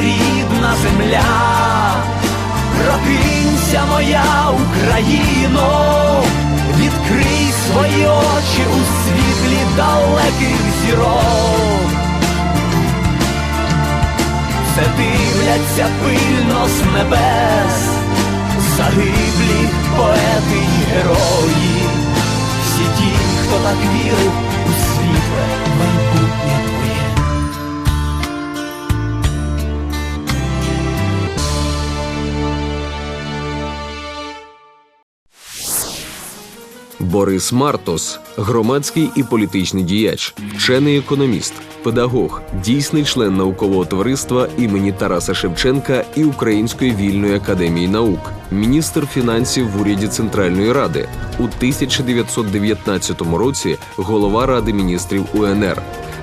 рідна земля. Прокинься, моя Україно, відкрий свої очі у світлі далеких зірок. Все дивляться пильно з небес, загиблі поети Борис Мартос, громадський і політичний діяч, вчений економіст, педагог, дійсний член наукового товариства імені Тараса Шевченка і Української вільної академії наук, міністр фінансів в уряді Центральної Ради у 1919 році голова Ради міністрів УНР.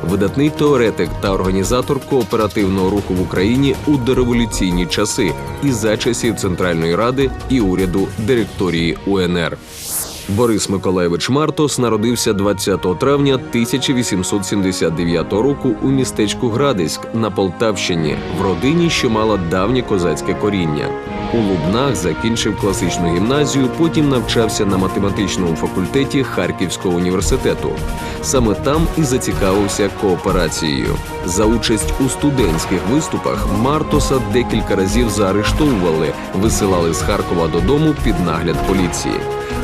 Видатний теоретик та організатор кооперативного руху в Україні у дореволюційні часи і за часів Центральної Ради і уряду директорії УНР. Борис Миколаєвич Мартос народився 20 травня 1879 року у містечку Градиськ на Полтавщині в родині, що мала давнє козацьке коріння. У Лубнах закінчив класичну гімназію, потім навчався на математичному факультеті Харківського університету. Саме там і зацікавився кооперацією. За участь у студентських виступах Мартоса декілька разів заарештовували, висилали з Харкова додому під нагляд поліції.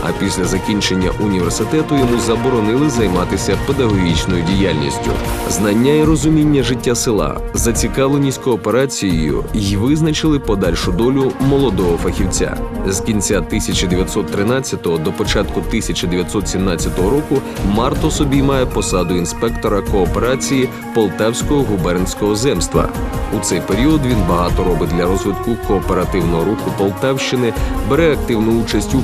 А після закінчення університету йому заборонили займатися педагогічною діяльністю. Знання і розуміння життя села, зацікавленість кооперацією й визначили подальшу долю молодого фахівця. З кінця 1913 до початку 1917 року Мартос обіймає посаду інспектора кооперації Полтавського губернського земства. У цей період він багато робить для розвитку кооперативного руху Полтавщини, бере активну участь у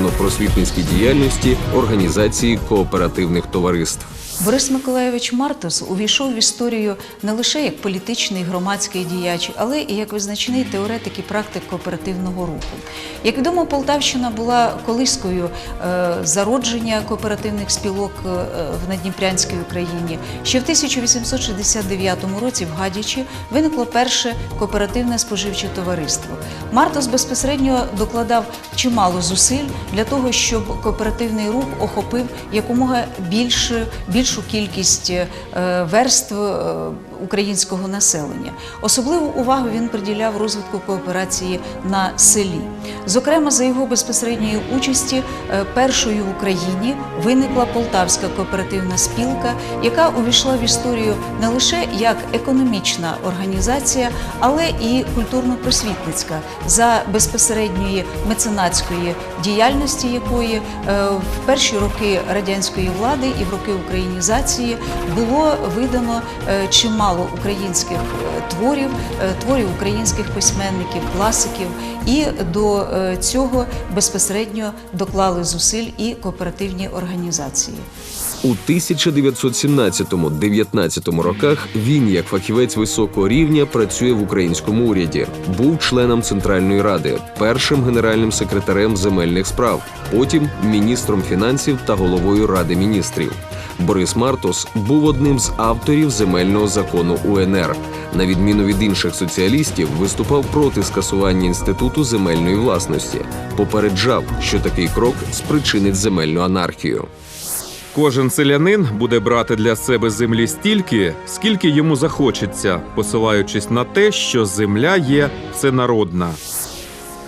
кооперативно-просвітницькій діяльності організації кооперативних товариств. Борис Миколайович Мартос увійшов в історію не лише як політичний громадський діяч, але і як визначний теоретик і практик кооперативного руху. Як відомо, Полтавщина була колискою е, зародження кооперативних спілок е, в Надніпрянській Україні. Ще в 1869 році в Гадячі виникло перше кооперативне споживче товариство. Мартос безпосередньо докладав чимало зусиль для того, щоб кооперативний рух охопив якомога більше, більшу кількість е, верств е, українського населення. Особливу увагу він приділяв розвитку кооперації на селі. Зокрема, за його безпосередньої участі е, першою в Україні виникла Полтавська кооперативна спілка, яка увійшла в історію не лише як економічна організація, але і культурно-просвітницька за безпосередньої меценатської діяльності, якої е, в перші роки радянської влади і в роки українізації було видано е, чимало українських е, творів, е, творів українських письменників, класиків, і до е, цього безпосередньо доклали зусиль і кооперативні організації. У 1917-19 роках він, як фахівець високого рівня, працює в українському уряді. Був членом Центральної ради, першим генеральним секретарем земельних справ, потім міністром фінансів та головою ради міністрів. Борис Мартос був одним з авторів земельного закону УНР. На відміну від інших соціалістів, виступав проти скасування інституту земельної власності. Попереджав, що такий крок спричинить земельну анархію. Кожен селянин буде брати для себе землі стільки, скільки йому захочеться, посилаючись на те, що земля є всенародна.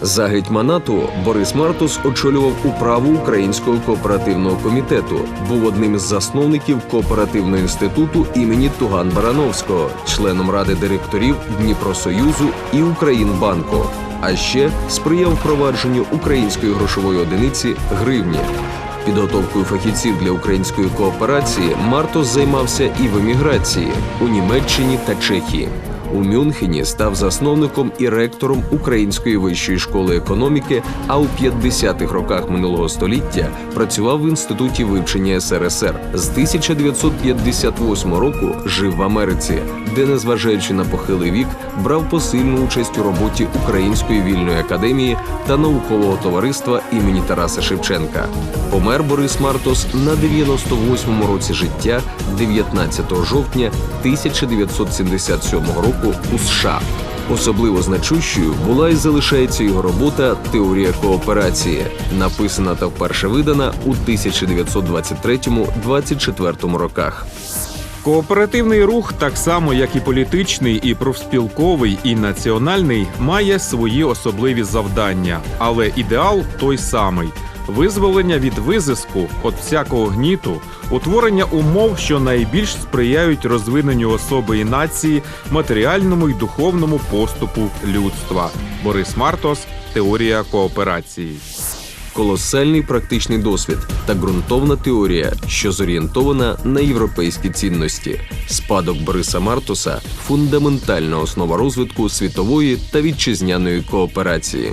За гетьманату Борис Мартус очолював управу Українського кооперативного комітету, був одним із засновників кооперативного інституту імені Туган Барановського, членом ради директорів Дніпросоюзу і Українбанку. А ще сприяв впровадженню української грошової одиниці гривні. Підготовкою фахівців для української кооперації Мартос займався і в еміграції у Німеччині та Чехії. У Мюнхені став засновником і ректором Української вищої школи економіки, а у 50-х роках минулого століття працював в інституті вивчення СРСР. З 1958 року жив в Америці, де, незважаючи на похилий вік, брав посильну участь у роботі Української вільної академії та наукового товариства імені Тараса Шевченка. Помер Борис Мартос на 98-му році життя 19 жовтня 1977 року розвитку у США. Особливо значущою була і залишається його робота Теорія кооперації, написана та вперше видана у 1923-24 роках. Кооперативний рух, так само як і політичний, і профспілковий, і національний, має свої особливі завдання, але ідеал той самий. Визволення від визиску, от всякого гніту, утворення умов, що найбільш сприяють розвиненню особи і нації, матеріальному і духовному поступу людства. Борис Мартос, теорія кооперації. колосальний практичний досвід та ґрунтовна теорія, що зорієнтована на європейські цінності. Спадок Бориса Мартуса фундаментальна основа розвитку світової та вітчизняної кооперації